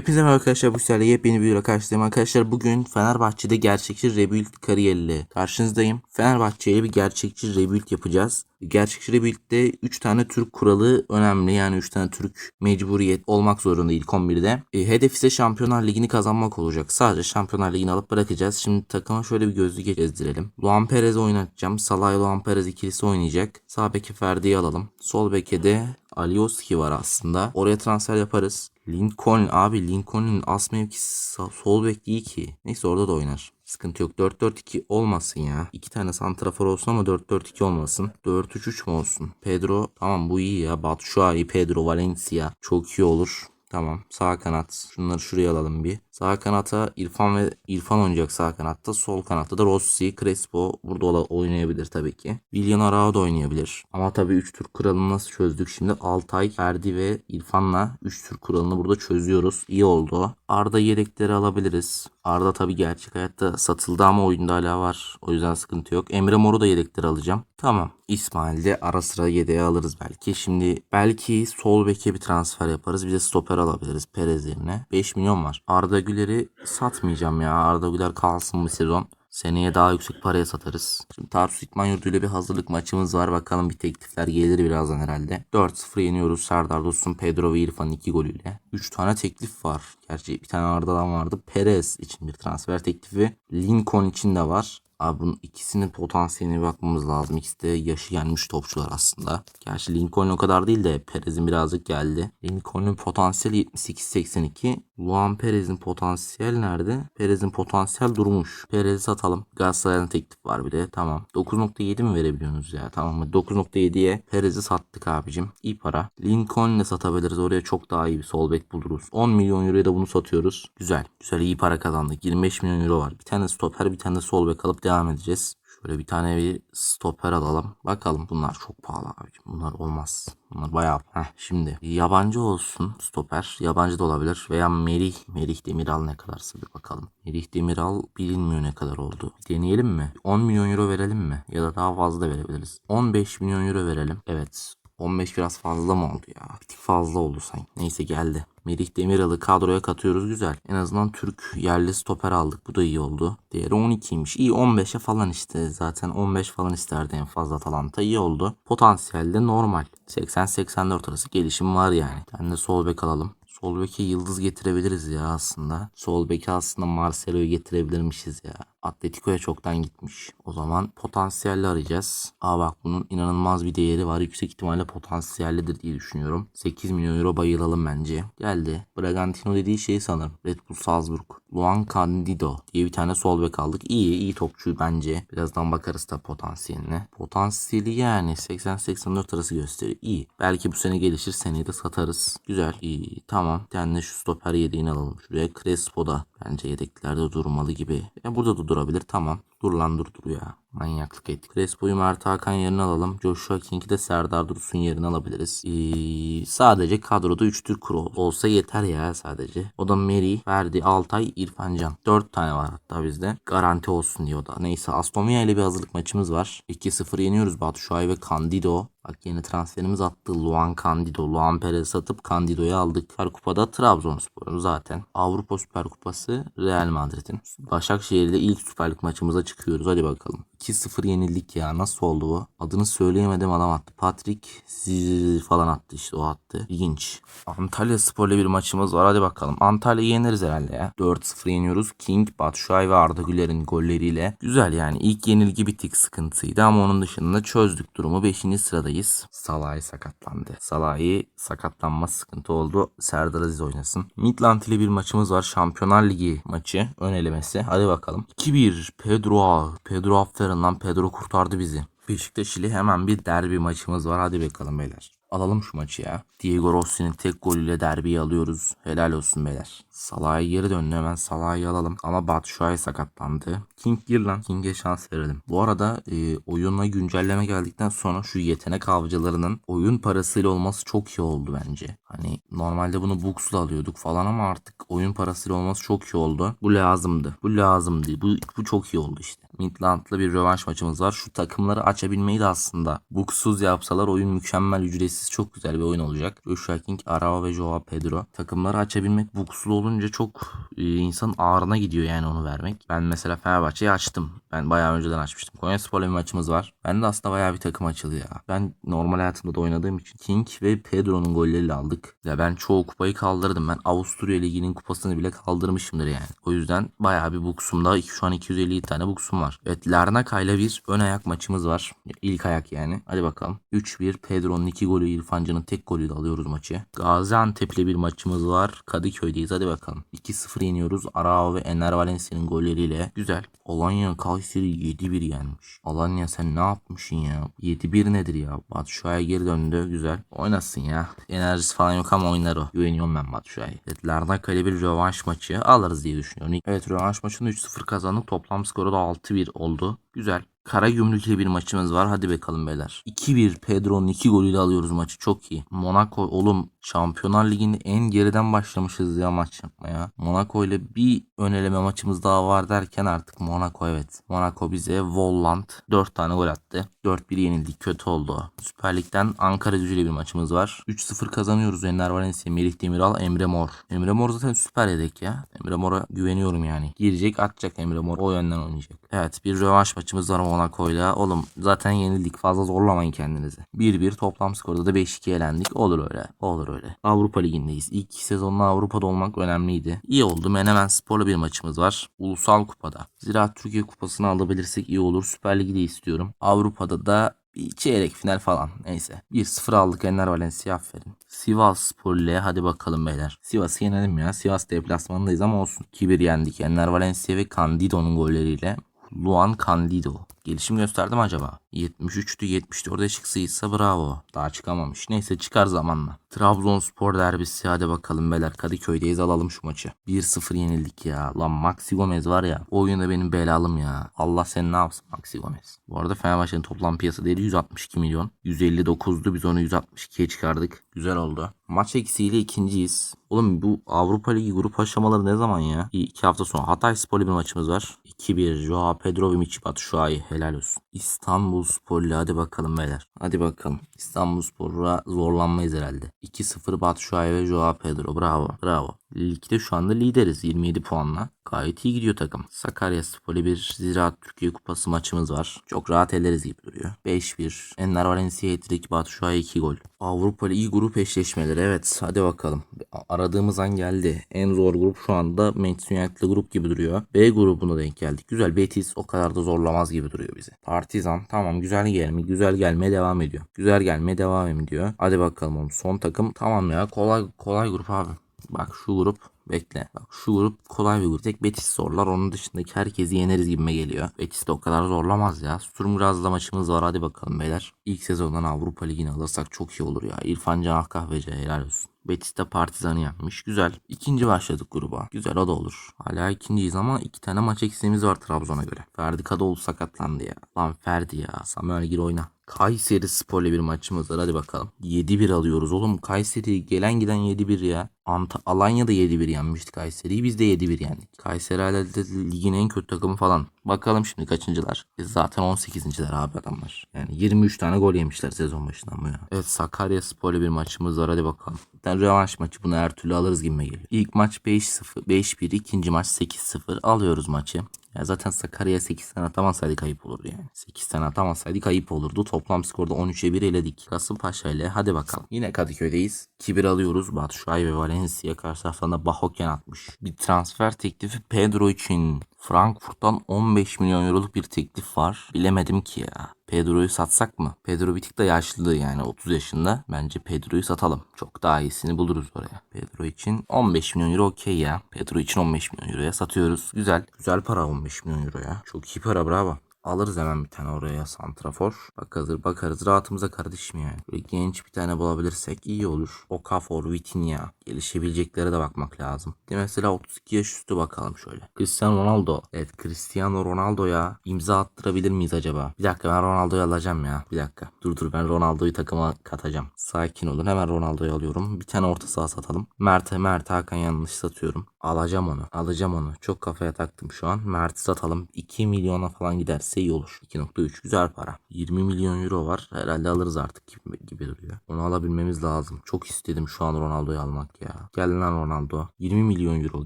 Hepinize merhaba arkadaşlar bu sizlerle yepyeni bir videoyla karşınızdayım arkadaşlar. Bugün Fenerbahçe'de gerçekçi rebuild kariyeriyle karşınızdayım. Fenerbahçe'ye bir gerçekçi rebuild yapacağız. Gerçekçi rebuild'de 3 tane Türk kuralı önemli. Yani 3 tane Türk mecburiyet olmak zorunda ilk 11'de. E, hedef ise Şampiyonlar Ligi'ni kazanmak olacak. Sadece Şampiyonlar Ligi'ni alıp bırakacağız. Şimdi takıma şöyle bir gözlük gezdirelim. Luan Perez oynatacağım. Salah Luan Perez ikilisi oynayacak. Sağ beke Ferdi'yi alalım. Sol beke de Alioski var aslında. Oraya transfer yaparız. Lincoln abi Lincoln'un as mevkisi sol bek değil ki. Neyse orada da oynar. Sıkıntı yok. 4-4-2 olmasın ya. İki tane santrafor olsun ama 4-4-2 olmasın. 4-3-3 mü olsun? Pedro tamam bu iyi ya. Batshuayi, Pedro, Valencia çok iyi olur. Tamam. Sağ kanat. Şunları şuraya alalım bir. Sağ kanata İrfan ve İrfan oynayacak sağ kanatta. Sol kanatta da Rossi, Crespo burada oynayabilir tabii ki. Willian Arao da oynayabilir. Ama tabii 3 tur kuralını nasıl çözdük? Şimdi Altay, Ferdi ve İrfan'la 3 tur kuralını burada çözüyoruz. İyi oldu. Arda yedekleri alabiliriz. Arda tabii gerçek hayatta satıldı ama oyunda hala var. O yüzden sıkıntı yok. Emre Mor'u da yedekleri alacağım. Tamam. İsmail de ara sıra yedeğe alırız belki. Şimdi belki sol beke bir transfer yaparız. Bir de stoper alabiliriz Perez yerine. 5 milyon var. Arda Güler'i satmayacağım ya. Arda Güler kalsın bir sezon. Seneye daha yüksek paraya satarız. Şimdi Tarsus İtman Yurdu ile bir hazırlık maçımız var. Bakalım bir teklifler gelir birazdan herhalde. 4-0 yeniyoruz Serdar Dursun, Pedro ve İrfan'ın 2 golüyle. 3 tane teklif var. Gerçi bir tane Arda'dan vardı. Perez için bir transfer teklifi. Lincoln için de var. Abi bunun ikisinin potansiyeline bakmamız lazım. İkisi de yaşı gelmiş topçular aslında. Gerçi Lincoln o kadar değil de Perez'in birazcık geldi. Lincoln'un potansiyeli 78-82. Luan Perez'in potansiyel nerede? Perez'in potansiyel durmuş. Perez'i satalım. Galatasaray'dan teklif var bir de. Tamam. 9.7 mi verebiliyorsunuz ya? Tamam mı? 9.7'ye Perez'i sattık abicim. İyi para. Lincoln'le satabiliriz. Oraya çok daha iyi bir sol bek buluruz. 10 milyon euroya da bunu satıyoruz. Güzel. Güzel iyi para kazandık. 25 milyon euro var. Bir tane stoper bir tane sol bek alıp devam edeceğiz. Şöyle bir tane bir stoper alalım. Bakalım bunlar çok pahalı abicim. Bunlar olmaz. Bunlar bayağı. Heh, şimdi yabancı olsun stoper. Yabancı da olabilir. Veya Merih. Merih Demiral ne kadarsa bir bakalım. Merih Demiral bilinmiyor ne kadar oldu. Bir deneyelim mi? 10 milyon euro verelim mi? Ya da daha fazla verebiliriz. 15 milyon euro verelim. Evet. 15 biraz fazla mı oldu ya? Bir fazla oldu sanki. Neyse geldi. Merih Demiral'ı kadroya katıyoruz güzel. En azından Türk yerli stoper aldık. Bu da iyi oldu. Değeri 12'ymiş. İyi 15'e falan işte. Zaten 15 falan isterdi en fazla Atalanta. İyi oldu. Potansiyel de normal. 80-84 arası gelişim var yani. Ben de sol bek alalım. Sol beke yıldız getirebiliriz ya aslında. Sol beke aslında Marcelo'yu getirebilirmişiz ya. Atletico'ya çoktan gitmiş. O zaman potansiyelli arayacağız. Aa bak bunun inanılmaz bir değeri var. Yüksek ihtimalle potansiyellidir diye düşünüyorum. 8 milyon euro bayılalım bence. Geldi. Bragantino dediği şey sanırım. Red Bull Salzburg. Luan Candido diye bir tane sol bek aldık. İyi iyi topçu bence. Birazdan bakarız da potansiyeline. Potansiyeli yani 80-84 arası gösteriyor. İyi. Belki bu sene gelişir. Seneye de satarız. Güzel. İyi. Tamam. Bir tane şu stoper yedeğini alalım. Şuraya Crespo da bence yedeklerde durmalı gibi. Ya burada da durabilir. Tamam. Dur lan dur dur ya. Manyaklık ettik. Crespo'yu Mert Hakan yerine alalım. Joshua King'i de Serdar Dursun yerine alabiliriz. Ee, sadece kadroda 3 Türk kuru olsa yeter ya sadece. O da Meri, Ferdi, Altay, İrfan Can. 4 tane var hatta bizde. Garanti olsun diyor da. Neyse Aston ile bir hazırlık maçımız var. 2-0 yeniyoruz Batshuayi ve Candido. Bak yeni transferimiz attı. Luan Candido. Luan Perez satıp Candido'yu aldık. Süper Kupa'da Trabzonspor'un zaten. Avrupa Süper Kupası Real Madrid'in. Başakşehir'de ilk Süper Lig maçımıza çıkıyoruz. Hadi bakalım. 2-0 yenildik ya. Nasıl oldu bu? Adını söyleyemedim adam attı. Patrick Ziz falan attı işte o attı. İlginç. Antalya Spor'la bir maçımız var. Hadi bakalım. Antalya'yı yeneriz herhalde ya. 4-0 yeniyoruz. King, Batshuayi ve Arda Güler'in golleriyle. Güzel yani. İlk yenilgi bir tık sıkıntıydı ama onun dışında çözdük durumu. 5. sıradayız. Salah'ı sakatlandı. Salah'ı sakatlanma sıkıntı oldu. Serdar Aziz oynasın. Midland ile bir maçımız var. Şampiyonlar Ligi maçı. Ön elemesi. Hadi bakalım. 2-1. Pedro. Pedro aferin lan. Pedro kurtardı bizi. Beşiktaş ile hemen bir derbi maçımız var. Hadi bakalım beyler. Alalım şu maçı ya. Diego Rossi'nin tek golüyle derbiyi alıyoruz. Helal olsun beyler. Salah'a geri döndü hemen Salah'ı alalım. Ama Batshuayi sakatlandı. King gir lan. King'e şans verelim. Bu arada e, oyuna güncelleme geldikten sonra şu yetenek avcılarının oyun parasıyla olması çok iyi oldu bence. Hani normalde bunu Books'la alıyorduk falan ama artık oyun parasıyla olması çok iyi oldu. Bu lazımdı. Bu lazımdı. Bu, bu çok iyi oldu işte. Midland'lı bir rövanş maçımız var. Şu takımları açabilmeyi de aslında buksuz yapsalar oyun mükemmel ücretsiz çok güzel bir oyun olacak. Joshua King, Arao ve Joao Pedro. Takımları açabilmek buksuz olunca çok e, insanın ağrına gidiyor yani onu vermek. Ben mesela Fenerbahçe'yi açtım. Ben bayağı önceden açmıştım. Konya Spor'la bir maçımız var. Ben de aslında bayağı bir takım açıldı ya. Ben normal hayatımda da oynadığım için King ve Pedro'nun golleriyle aldık. Ya ben çoğu kupayı kaldırdım. Ben Avusturya Ligi'nin kupasını bile kaldırmışımdır yani. O yüzden bayağı bir buksumda şu an 250 tane buksum var. Evet Larnaca ile bir ön ayak maçımız var. İlk ayak yani. Hadi bakalım. 3-1 Pedro'nun 2 golü İrfancan'ın tek golüyle alıyoruz maçı. Gaziantep'le bir maçımız var. Kadıköy'deyiz. Hadi bakalım. 2-0 yeniyoruz. Arao ve Ener Valencia'nın golleriyle. Güzel. Alanya Kayseri 7-1 yenmiş. Alanya sen ne yapmışsın ya? 7-1 nedir ya? Batshuayi geri döndü. Güzel. Oynasın ya. Enerjisi falan yok ama oynar o. Güveniyorum ben Batshuayi. Evet Larnaca ile bir rövanş maçı alırız diye düşünüyorum. Evet rövanş maçında 3-0 kazandık. Toplam skoru da 6-1 oldu. Güzel. Karagümrük ile bir maçımız var. Hadi bakalım beyler. 2-1 Pedro'nun 2 golüyle alıyoruz maçı. Çok iyi. Monaco oğlum Şampiyonlar Ligi'nde en geriden başlamışız ya maç yapmaya. Monaco ile bir ön eleme maçımız daha var derken artık Monaco evet. Monaco bize Volland 4 tane gol attı. 4-1 yenildik. Kötü oldu. Süper Lig'den Ankara gücü ile bir maçımız var. 3-0 kazanıyoruz. Enner Valencia, Melih Demiral, Emre Mor. Emre Mor zaten süper yedek ya. Emre Mor'a güveniyorum yani. Girecek atacak Emre Mor. O yönden oynayacak. Evet bir rövanş maçımız var Monaco'yla. Oğlum zaten yenildik. Fazla zorlamayın kendinizi. 1-1 toplam skorda da 5-2 elendik. Olur öyle. Olur öyle. Avrupa Ligi'ndeyiz. İlk sezonla Avrupa'da olmak önemliydi. İyi oldu. Menemen Spor'la bir maçımız var. Ulusal Kupa'da. Zira Türkiye Kupası'nı alabilirsek iyi olur. Süper Lig'i de istiyorum. Avrupa'da da bir çeyrek final falan. Neyse. 1-0 aldık Enner Valencia aferin. Sivas Spor ile hadi bakalım beyler. Sivas'ı yenelim ya. Sivas deplasmanındayız ama olsun. 2-1 yendik. Enner Valencia ve Candido'nun golleriyle. Luan Candido. Gelişim gösterdi mi acaba? 73'tü 74'e çıksıysa bravo. Daha çıkamamış. Neyse çıkar zamanla. Trabzonspor derbisi hadi bakalım beyler. Kadıköy'deyiz alalım şu maçı. 1-0 yenildik ya. Lan Maxi Gomez var ya. O oyunda benim belalım ya. Allah sen ne yapsın Maxi Gomez. Bu arada Fenerbahçe'nin toplam piyasa değeri 162 milyon. 159'du biz onu 162'ye çıkardık. Güzel oldu. Maç eksiğiyle ikinciyiz. Oğlum bu Avrupa Ligi grup aşamaları ne zaman ya? İyi, iki hafta sonra Hatay Spor'la bir maçımız var. 2-1 Joao Pedro ve Michi Batshuayi helal olsun. İstanbul Spor'la hadi bakalım beyler. Hadi bakalım. İstanbul Spor'a zorlanmayız herhalde. 2-0 Batshuayi ve Joao Pedro. Bravo. Bravo. Ligde şu anda lideriz 27 puanla. Gayet iyi gidiyor takım. Sakarya Spor'la bir Ziraat Türkiye Kupası maçımız var. Çok rahat ederiz gibi duruyor. 5-1. Enner Valencia hat-trick Batshuayi 2 gol. Avrupa Ligi grup eşleşmeleri evet hadi bakalım. Aradığımız an geldi. En zor grup şu anda Manchester United'lı grup gibi duruyor. B grubuna denk geldik. Güzel Betis o kadar da zorlamaz gibi duruyor bize. Partizan tamam güzel gelme güzel gelmeye devam ediyor. Güzel gelmeye devam ediyor. Hadi bakalım oğlum son takım tamam ya kolay kolay grup abi. Bak şu grup bekle. Bak şu grup kolay bir grup. Tek Betis zorlar. Onun dışındaki herkesi yeneriz gibime geliyor. Betis de o kadar zorlamaz ya. Sturm Graz'la maçımız var. Hadi bakalım beyler. İlk sezondan Avrupa Ligi'ni alırsak çok iyi olur ya. İrfan Can Kahveci helal olsun. Betis de Partizan'ı yapmış. Güzel. İkinci başladık gruba. Güzel o da olur. Hala ikinciyiz ama iki tane maç eksiğimiz var Trabzon'a göre. Ferdi Kadıoğlu sakatlandı ya. Lan Ferdi ya. Samuel gir oyna. Kayseri Spor'la bir maçımız var. Hadi bakalım. 7-1 alıyoruz oğlum. Kayseri gelen giden 7-1 ya. Ant Alanya'da 7-1 yenmişti Kayseri'yi. Biz de 7-1 yendik. Kayseri de ligin en kötü takımı falan. Bakalım şimdi kaçıncılar. E zaten 18.ler abi adamlar. Yani 23 tane gol yemişler sezon başından bu ya. Evet Sakarya Spor'la bir maçımız var. Hadi bakalım. Bir rövanş maçı. Bunu her türlü alırız gibi geliyor. İlk maç 5-0. 5-1. ikinci maç 8-0. Alıyoruz maçı. Ya zaten Sakarya'ya 8 tane atamasaydık ayıp olurdu yani. 8 tane atamasaydık ayıp olurdu. Toplam skorda 13'e 1 eledik. Kasımpaşa ile hadi bakalım. Yine Kadıköy'deyiz. 2-1 alıyoruz. Batshuayi ve Valencia karşı taraftan Bahoken atmış. Bir transfer teklifi Pedro için. Frankfurt'tan 15 milyon euroluk bir teklif var. Bilemedim ki ya. Pedro'yu satsak mı? Pedro bir tık da yaşlı yani 30 yaşında. Bence Pedro'yu satalım. Çok daha iyisini buluruz oraya. Pedro için 15 milyon euro okey ya. Pedro için 15 milyon euroya satıyoruz. Güzel. Güzel para 15 milyon euroya. Çok iyi para bravo. Alırız hemen bir tane oraya santrafor. Bakarız, bakarız rahatımıza kardeşim yani. Böyle genç bir tane bulabilirsek iyi olur. Okafor, Vitinha. Gelişebileceklere de bakmak lazım. De mesela 32 yaş üstü bakalım şöyle. Cristiano Ronaldo. Evet Cristiano Ronaldo'ya imza attırabilir miyiz acaba? Bir dakika ben Ronaldo'yu alacağım ya. Bir dakika. Dur dur ben Ronaldo'yu takıma katacağım. Sakin olun hemen Ronaldo'yu alıyorum. Bir tane orta saha satalım. Mert'e Mert Hakan yanlış satıyorum. Alacağım onu. Alacağım onu. Çok kafaya taktım şu an. Mert'i satalım. 2 milyona falan giderse iyi olur. 2.3 güzel para. 20 milyon euro var. Herhalde alırız artık gibi, gibi duruyor. Onu alabilmemiz lazım. Çok istedim şu an Ronaldo'yu almak ya. Gel lan Ronaldo. 20 milyon euro.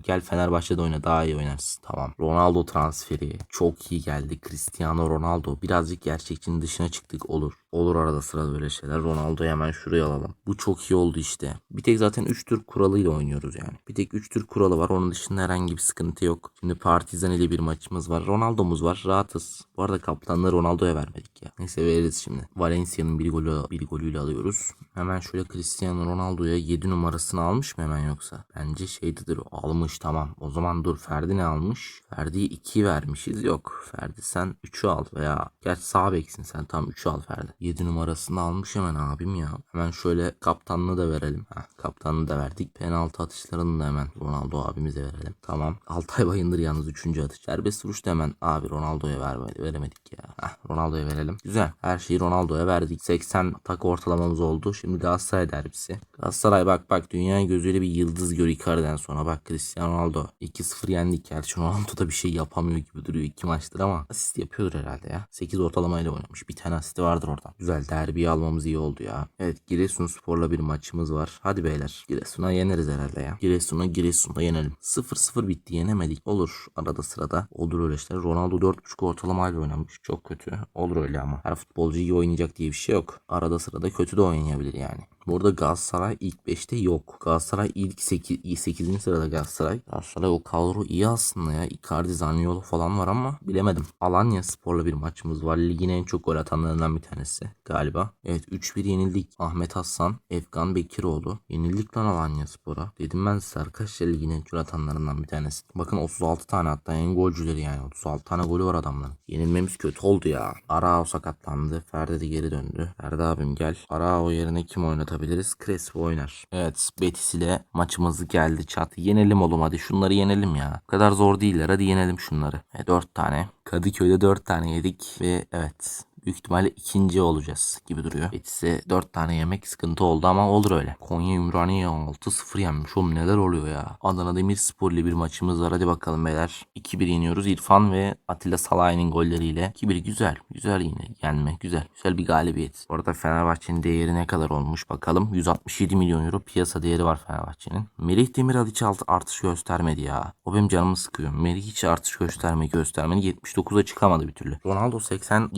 Gel Fenerbahçe'de oyna daha iyi oynarsın. Tamam. Ronaldo transferi. Çok iyi geldi. Cristiano Ronaldo. Birazcık gerçekçinin dışına çıktık. Olur. Olur arada sırada böyle şeyler. Ronaldo'yu hemen şuraya alalım. Bu çok iyi oldu işte. Bir tek zaten 3 tür kuralıyla oynuyoruz yani. Bir tek 3 tür kuralı var. Onun dışında herhangi bir sıkıntı yok. Şimdi Partizan ile bir maçımız var. Ronaldo'muz var. Rahatız. Bu arada kaptanlığı Ronaldo'ya vermedik ya. Neyse veririz şimdi. Valencia'nın bir golü bir golüyle alıyoruz. Hemen şöyle Cristiano Ronaldo'ya 7 numarasını almış mı hemen yoksa? Bence şeydedir o. Almış tamam. O zaman dur Ferdi ne almış? Ferdi'ye 2 vermişiz. Yok. Ferdi sen 3'ü al veya gerçi sağ beksin sen tam 3'ü al Ferdi. 7 numarasını almış hemen abim ya. Hemen şöyle kaptanlığı da verelim. Heh, kaptanlığı da verdik. Penaltı atışlarını da hemen Ronaldo abimize verelim. Tamam. Altay Bayındır yalnız 3. atış. Serbest vuruş da hemen abi Ronaldo'ya vermedi, veremedik ya. Heh, Ronaldo'ya verelim. Güzel. Her şeyi Ronaldo'ya verdik. 80 tak ortalamamız oldu. Şimdi Galatasaray derbisi. Galatasaray bak bak dünya gözüyle bir yıldız gör Icardi'den sonra. Bak Cristiano Ronaldo 2-0 yendik. Gerçi Ronaldo da bir şey yapamıyor gibi duruyor iki maçtır ama asist yapıyordur herhalde ya. 8 ortalamayla oynamış. Bir tane asisti vardır orada. Güzel derbiyi almamız iyi oldu ya. Evet Giresun Spor'la bir maçımız var. Hadi beyler. Giresun'a yeneriz herhalde ya. Giresun'a Giresun'da yenelim. 0-0 bitti yenemedik. Olur arada sırada. Olur öyle şeyler. Ronaldo 4.5 ortalamayla oynamış. Çok kötü. Olur öyle ama. Her futbolcu iyi oynayacak diye bir şey yok. Arada sırada kötü de oynayabilir يعني yani. Burada Galatasaray ilk 5'te yok. Galatasaray ilk 8, 8. sırada Galatasaray. Galatasaray o kadro iyi aslında ya. Icardi, Zaniolo falan var ama bilemedim. Alanya Spor'la bir maçımız var. Ligin en çok gol atanlarından bir tanesi galiba. Evet 3-1 yenildik. Ahmet Hassan, Efkan Bekiroğlu. Yenildik lan Alanya Spor'a. Dedim ben size arkadaşlar ligin en çok atanlarından bir tanesi. Bakın 36 tane hatta en golcüleri yani. 36 tane golü var adamların. Yenilmemiz kötü oldu ya. Arao sakatlandı. Ferdi de geri döndü. Ferdi abim gel. Arao yerine kim oynatabiliriz? Crespo oynar. Evet Betis ile maçımız geldi çat. Yenelim oğlum hadi şunları yenelim ya. Bu kadar zor değiller hadi yenelim şunları. E, 4 tane. Kadıköy'de 4 tane yedik ve evet büyük ihtimalle ikinci olacağız gibi duruyor. Betis'e 4 tane yemek sıkıntı oldu ama olur öyle. Konya Ümraniye 6-0 yenmiş. Oğlum neler oluyor ya. Adana Demirspor ile bir maçımız var. Hadi bakalım beyler. 2-1 yeniyoruz. İrfan ve Atilla Salahi'nin golleriyle. 2-1 güzel. Güzel yine yenme. Güzel. Güzel bir galibiyet. Bu arada Fenerbahçe'nin değeri ne kadar olmuş bakalım. 167 milyon euro piyasa değeri var Fenerbahçe'nin. Melih Demiral hiç artış göstermedi ya. O benim canımı sıkıyor. Melih hiç artış gösterme göstermedi. 79'a çıkamadı bir türlü. Ronaldo 80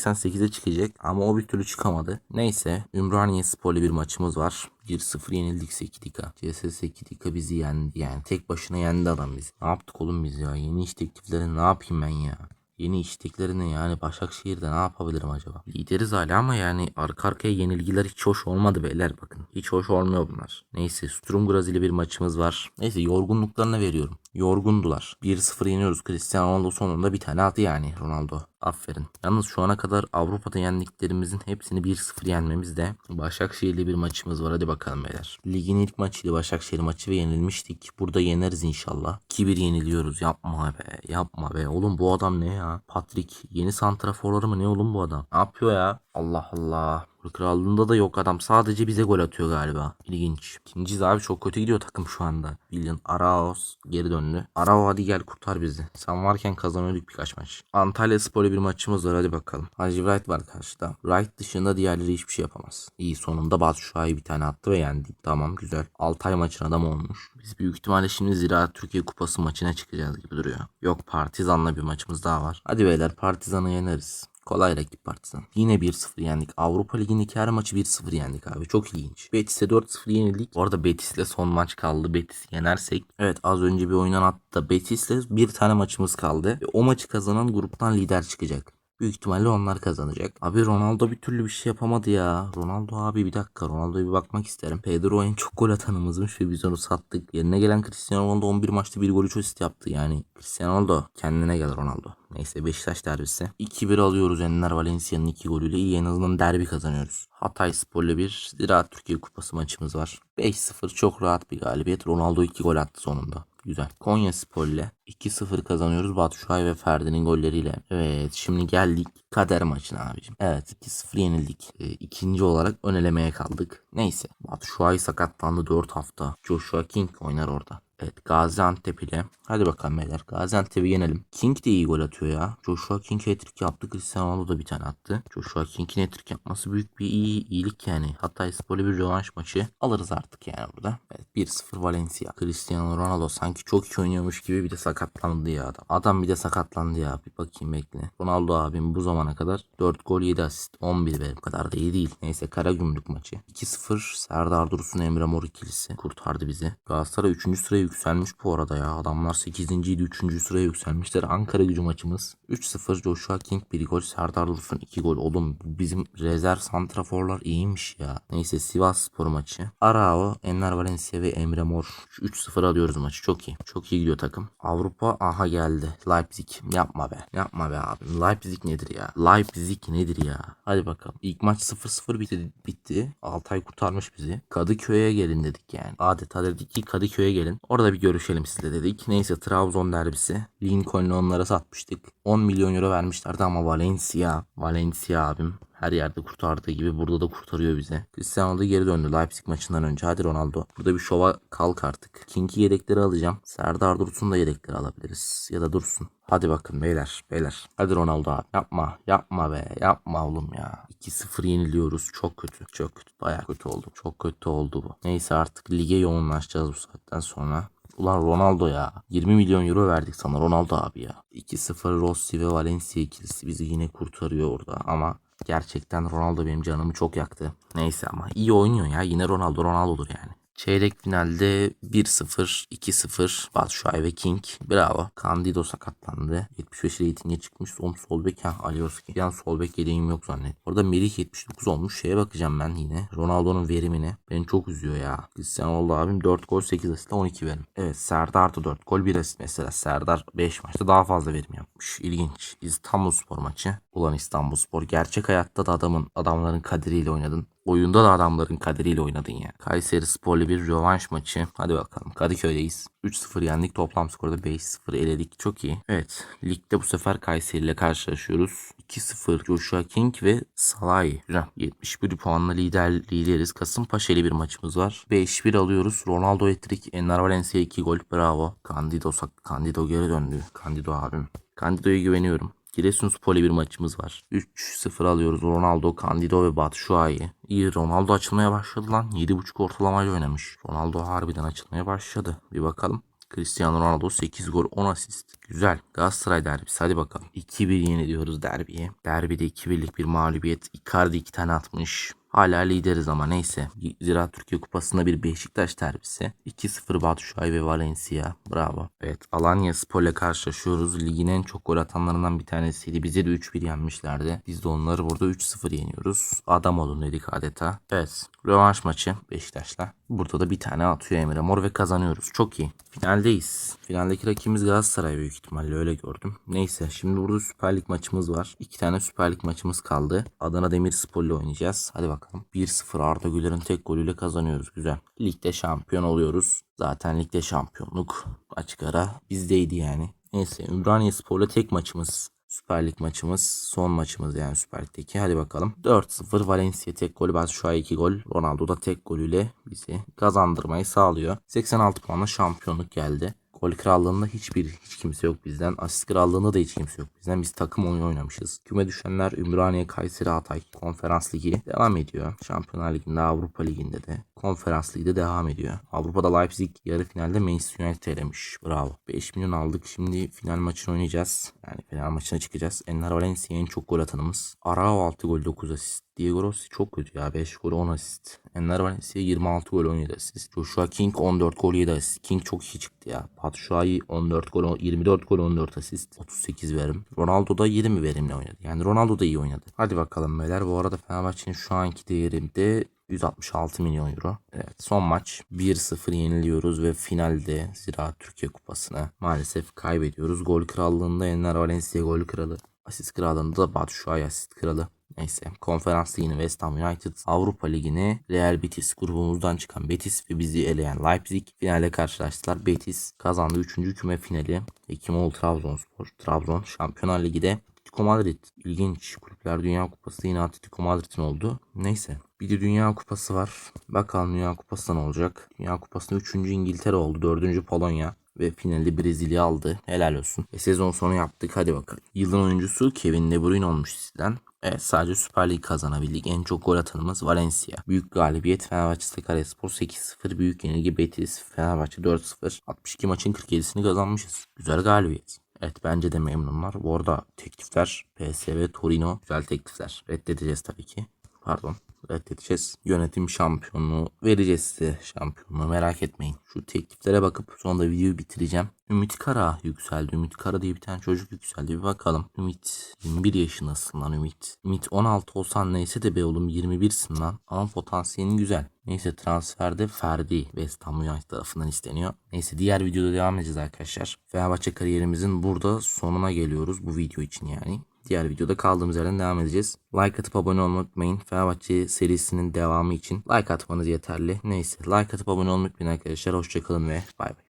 88'e çıkacak ama o bir türlü çıkamadı. Neyse Ümraniye Spor'la bir maçımız var. 1-0 yenildik Sekidika. CS Sekidika bizi yendi yani. Tek başına yendi adam bizi. Ne yaptık oğlum biz ya? Yeni iş teklifleri ne yapayım ben ya? Yeni isteklerini yani Başakşehir'de ne yapabilirim acaba? Lideriz hala ama yani arka arkaya yenilgiler hiç hoş olmadı beyler bakın. Hiç hoş olmuyor bunlar. Neyse Sturm Graz ile bir maçımız var. Neyse yorgunluklarına veriyorum. Yorgundular. 1-0 yeniyoruz. Cristiano Ronaldo sonunda bir tane attı yani Ronaldo. Aferin. Yalnız şu ana kadar Avrupa'da yendiklerimizin hepsini 1-0 yenmemiz de Başakşehir'le bir maçımız var. Hadi bakalım beyler. Ligin ilk maçıydı Başakşehir maçı ve yenilmiştik. Burada yeneriz inşallah. 2-1 yeniliyoruz. Yapma be. Yapma be. Oğlum bu adam ne ya? Patrick. Yeni santraforları mı ne oğlum bu adam? Ne yapıyor ya? Allah Allah. Krallığında da yok adam. Sadece bize gol atıyor galiba. İlginç. İkinciyiz abi çok kötü gidiyor takım şu anda. Bildiğin Araos geri döndü. Arao hadi gel kurtar bizi. Sen varken kazanıyorduk birkaç maç. Antalya Spor'la bir maçımız var hadi bakalım. Hacı Wright var karşıda. Wright dışında diğerleri hiçbir şey yapamaz. İyi sonunda Batu Şua'yı bir tane attı ve yendik. Tamam güzel. Altay maçın adamı olmuş. Biz büyük ihtimalle şimdi Ziraat Türkiye Kupası maçına çıkacağız gibi duruyor. Yok Partizan'la bir maçımız daha var. Hadi beyler Partizan'ı yeneriz. Kolay rakip Partizan. Yine 1-0 yendik. Avrupa Ligi'ndeki her maçı 1-0 yendik abi. Çok ilginç. Betis'e 4-0 yenildik. Bu arada Betis'le son maç kaldı. Betis yenersek. Evet az önce bir oynan attı. Betis'le bir tane maçımız kaldı. Ve o maçı kazanan gruptan lider çıkacak. Büyük ihtimalle onlar kazanacak. Abi Ronaldo bir türlü bir şey yapamadı ya. Ronaldo abi bir dakika Ronaldo'ya bir bakmak isterim. Pedro en çok gol atanımızmış ve biz onu sattık. Yerine gelen Cristiano Ronaldo 11 maçta bir gol 3 asist yaptı yani. Cristiano Ronaldo kendine gel Ronaldo. Neyse Beşiktaş derbisi. 2-1 alıyoruz Enner Valencia'nın 2 golüyle. İyi en azından derbi kazanıyoruz. Hatay Spor'la bir Ziraat Türkiye Kupası maçımız var. 5-0 çok rahat bir galibiyet. Ronaldo 2 gol attı sonunda. Güzel. Konya Spor ile 2-0 kazanıyoruz Batu Şuay ve Ferdi'nin golleriyle. Evet şimdi geldik kader maçına abicim. Evet 2-0 yenildik. Ee, ikinci olarak ön elemeye kaldık. Neyse Batu Şuay sakatlandı 4 hafta. Joshua King oynar orada. Evet Gaziantep ile. Hadi bakalım beyler. Gaziantep'i yenelim. King de iyi gol atıyor ya. Joshua King hat-trick yaptı. Cristiano Ronaldo da bir tane attı. Joshua King'in hat-trick yapması büyük bir iyi, iyilik yani. Hatta Spor'la bir rövanş maçı alırız artık yani burada. Evet 1-0 Valencia. Cristiano Ronaldo sanki çok iyi oynuyormuş gibi bir de sakatlandı ya adam. Adam bir de sakatlandı ya. Bir bakayım bekle. Ronaldo abim bu zamana kadar 4 gol 7 asist. 11 benim kadar da iyi değil. Neyse Karagümrük maçı. 2-0 Serdar Dursun Emre Mor ikilisi kurtardı bizi. Galatasaray 3. sıraya yükselmiş bu arada ya. Adamlar 8. idi 3. sıraya yükselmişler. Ankara gücü maçımız. 3-0 Joshua King 1 gol. Serdar Dursun 2 gol. Oğlum bizim rezerv santraforlar iyiymiş ya. Neyse Sivas Spor maçı. Arao, Enner Valencia ve Emre Mor. 3-0 alıyoruz maçı. Çok iyi. Çok iyi gidiyor takım. Avrupa aha geldi. Leipzig. Yapma be. Yapma be abi. Leipzig nedir ya? Leipzig nedir ya? Hadi bakalım. İlk maç 0-0 bitti. bitti. Altay kurtarmış bizi. Kadıköy'e gelin dedik yani. Adeta dedik ki Kadıköy'e gelin. Orada bir görüşelim sizle dedik. Neyse Trabzon derbisi. Lincoln'u onlara satmıştık. 10 milyon euro vermişlerdi ama Valencia. Valencia abim. Her yerde kurtardığı gibi burada da kurtarıyor bize. Cristiano Ronaldo geri döndü Leipzig maçından önce. Hadi Ronaldo. Burada bir şova kalk artık. King'i yedekleri alacağım. Serdar Dursun da yedekleri alabiliriz. Ya da Dursun. Hadi bakın beyler beyler. Hadi Ronaldo abi. Yapma yapma be yapma oğlum ya. 2-0 yeniliyoruz. Çok kötü. Çok kötü. Baya kötü oldu. Çok kötü oldu bu. Neyse artık lige yoğunlaşacağız bu saatten sonra. Ulan Ronaldo ya. 20 milyon euro verdik sana Ronaldo abi ya. 2-0 Rossi ve Valencia ikilisi bizi yine kurtarıyor orada ama gerçekten Ronaldo benim canımı çok yaktı. Neyse ama iyi oynuyor ya. Yine Ronaldo Ronaldo'dur yani. Çeyrek finalde 1-0, 2-0 Batshuayi ve King. Bravo. Candido sakatlandı. 75 reytinge çıkmış. Son sol bek ha Alioski. An sol bek yedeğim yok zannet. Orada Merih 79 olmuş. Şeye bakacağım ben yine. Ronaldo'nun verimine. Beni çok üzüyor ya. Cristiano Ronaldo abim 4 gol 8 asist 12 verim. Evet Serdar da 4 gol 1 asist mesela. Serdar 5 maçta daha fazla verim yapmış. İlginç. İstanbul Spor maçı. Ulan İstanbul Spor. Gerçek hayatta da adamın adamların kaderiyle oynadın. Oyunda da adamların kaderiyle oynadın ya. Kayseri Spor'la bir rövanş maçı. Hadi bakalım. Kadıköy'deyiz. 3-0 yendik. Toplam skorda 5-0 eledik. Çok iyi. Evet. Ligde bu sefer Kayseri ile karşılaşıyoruz. 2-0 Joshua King ve Salai. Güzel. 71 puanla lider lideriz. Kasımpaşa ile bir maçımız var. 5-1 alıyoruz. Ronaldo etrik. Enner Valencia 2 gol. Bravo. Candido, Candido geri döndü. Candido abim. Candido'ya güveniyorum. Giresunspor'la bir maçımız var. 3-0 alıyoruz. Ronaldo, Candido ve Batshuayi. İyi Ronaldo açılmaya başladı lan. 7.5 ortalamayla oynamış. Ronaldo harbiden açılmaya başladı. Bir bakalım. Cristiano Ronaldo 8 gol 10 asist. Güzel. Galatasaray derbisi hadi bakalım. 2-1 yeniliyoruz derbiye. Derbide 2-1'lik bir mağlubiyet. Icardi 2 tane atmış. Hala lideriz ama neyse. Zira Türkiye Kupası'nda bir Beşiktaş derbisi. 2-0 Batshuayi ve Valencia. Bravo. Evet Alanya Spor'la karşılaşıyoruz. Ligin en çok gol atanlarından bir tanesiydi. Bize de 3-1 yenmişlerdi. Biz de onları burada 3-0 yeniyoruz. Adam olun dedik adeta. Evet. Rövanş maçı Beşiktaş'la. Burada da bir tane atıyor Emre Mor ve kazanıyoruz. Çok iyi. Finaldeyiz. Finaldeki rakibimiz Galatasaray büyük ihtimalle öyle gördüm. Neyse şimdi burada Süper Lig maçımız var. İki tane Süper Lig maçımız kaldı. Adana Demirspor ile oynayacağız. Hadi bakalım. 1-0 Arda Güler'in tek golüyle kazanıyoruz. Güzel. Ligde şampiyon oluyoruz. Zaten ligde şampiyonluk açık ara bizdeydi yani. Neyse Ümraniye Spor'la tek maçımız. Süper Lig maçımız. Son maçımız yani Süper Lig'deki. Hadi bakalım. 4-0 Valencia tek golü. Batshuayi 2 gol. Ronaldo da tek golüyle bizi kazandırmayı sağlıyor. 86 puanla şampiyonluk geldi. Gol krallığında hiçbir hiç kimse yok bizden. Asist krallığında da hiç kimse yok bizden. Biz takım oyunu oynamışız. Küme düşenler Ümraniye, Kayseri, Hatay. Konferans Ligi devam ediyor. Şampiyonlar Ligi'nde, Avrupa Ligi'nde de Konferans Ligi de devam ediyor. Avrupa'da Leipzig yarı finalde Manchester United elemiş. Bravo. 5 milyon aldık. Şimdi final maçını oynayacağız. Yani final maçına çıkacağız. Enner Valencia en çok gol atanımız. Arao 6 gol 9 asist. Diego Rossi çok kötü ya. 5 gol 10 asist. Enner Valencia 26 gol 17 asist. Joshua King 14 gol 7 asist. King çok iyi çıktı ya. Batshuayi 14 gol 24 gol 14 asist. 38 verim. Ronaldo da 20 verimle oynadı. Yani Ronaldo da iyi oynadı. Hadi bakalım beyler. Bu arada Fenerbahçe'nin şu anki değeri de 166 milyon euro. Evet son maç 1-0 yeniliyoruz ve finalde Zira Türkiye Kupası'nı maalesef kaybediyoruz. Gol krallığında Enner Valencia gol kralı. Asist krallığında da Batshuayi asist kralı. Neyse konferans ligini West Ham United, Avrupa Ligi'ni Real Betis grubumuzdan çıkan Betis ve bizi eleyen Leipzig finalde karşılaştılar. Betis kazandı 3. küme finali. Hekimoğlu Trabzonspor, Trabzon Şampiyonlar Ligi'de Atletico Madrid ilginç. Kulüpler Dünya Kupası yine Atletico Madrid'in oldu. Neyse. Bir de Dünya Kupası var. Bakalım Dünya Kupası ne olacak? Dünya Kupası'nda 3. İngiltere oldu. 4. Polonya ve finalde Brezilya aldı. Helal olsun. E, sezon sonu yaptık. Hadi bakalım. Yılın oyuncusu Kevin De Bruyne olmuş sizden. Evet sadece Süper Lig kazanabildik. En çok gol atanımız Valencia. Büyük galibiyet Fenerbahçe Sakaryaspor 8-0. Büyük yenilgi Betis Fenerbahçe 4-0. 62 maçın 47'sini kazanmışız. Güzel galibiyet. Evet bence de memnunlar. Bu arada teklifler PSV Torino güzel teklifler. Reddedeceğiz tabii ki. Pardon reddedeceğiz. Yönetim şampiyonluğu vereceğiz size şampiyonluğu merak etmeyin. Şu tekliflere bakıp sonra da videoyu bitireceğim. Ümit Kara yükseldi. Ümit Kara diye bir tane çocuk yükseldi. Bir bakalım. Ümit 21 yaşındasın lan Ümit. Ümit 16 olsan neyse de be oğlum 21'sin lan. Ama potansiyelin güzel. Neyse transferde Ferdi West Ham United tarafından isteniyor. Neyse diğer videoda devam edeceğiz arkadaşlar. Fenerbahçe kariyerimizin burada sonuna geliyoruz bu video için yani. Diğer videoda kaldığımız yerden devam edeceğiz. Like atıp abone olmayı unutmayın. Fenerbahçe serisinin devamı için like atmanız yeterli. Neyse like atıp abone olmayı unutmayın arkadaşlar. Hoşçakalın ve bay bay.